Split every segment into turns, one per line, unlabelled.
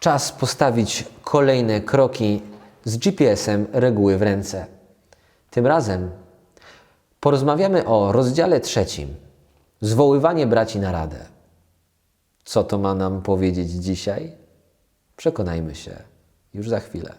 Czas postawić kolejne kroki z GPS-em reguły w ręce. Tym razem porozmawiamy o rozdziale trzecim zwoływanie braci na radę. Co to ma nam powiedzieć dzisiaj? Przekonajmy się już za chwilę.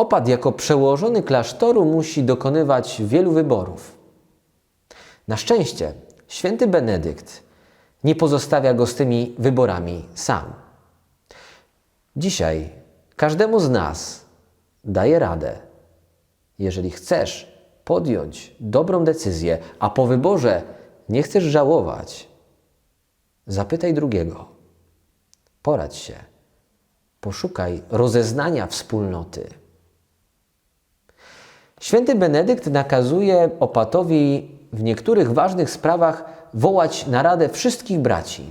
Opat jako przełożony klasztoru musi dokonywać wielu wyborów. Na szczęście święty Benedykt nie pozostawia go z tymi wyborami sam. Dzisiaj każdemu z nas daje radę. Jeżeli chcesz podjąć dobrą decyzję, a po wyborze nie chcesz żałować, zapytaj drugiego. Poradź się. Poszukaj rozeznania wspólnoty. Święty Benedykt nakazuje opatowi w niektórych ważnych sprawach wołać na radę wszystkich braci.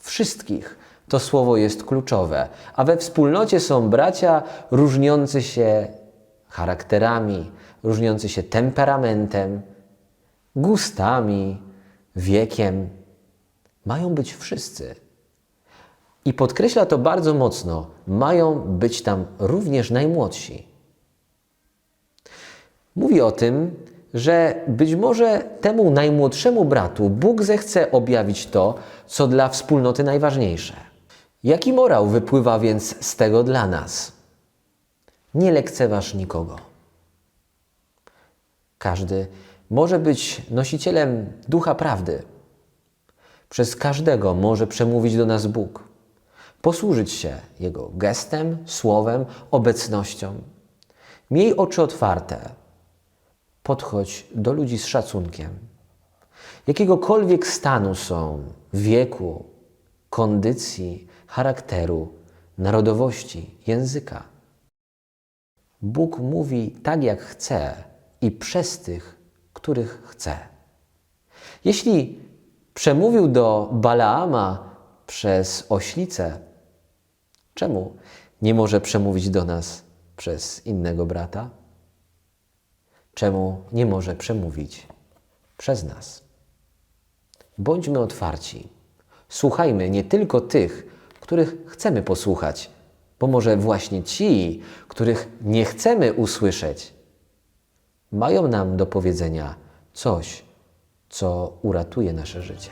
Wszystkich. To słowo jest kluczowe, a we wspólnocie są bracia różniący się charakterami, różniący się temperamentem, gustami, wiekiem. Mają być wszyscy. I podkreśla to bardzo mocno: mają być tam również najmłodsi. Mówi o tym, że być może temu najmłodszemu bratu Bóg zechce objawić to, co dla wspólnoty najważniejsze. Jaki morał wypływa więc z tego dla nas? Nie lekceważ nikogo. Każdy może być nosicielem ducha prawdy. Przez każdego może przemówić do nas Bóg, posłużyć się Jego gestem, słowem, obecnością. Miej oczy otwarte, podchodź do ludzi z szacunkiem. Jakiegokolwiek stanu są, wieku, kondycji, charakteru, narodowości, języka. Bóg mówi tak, jak chce i przez tych, których chce. Jeśli przemówił do Balaama przez oślicę, czemu nie może przemówić do nas przez innego brata? Czemu nie może przemówić przez nas. Bądźmy otwarci. Słuchajmy nie tylko tych, których chcemy posłuchać, bo może właśnie ci, których nie chcemy usłyszeć, mają nam do powiedzenia coś, co uratuje nasze życie.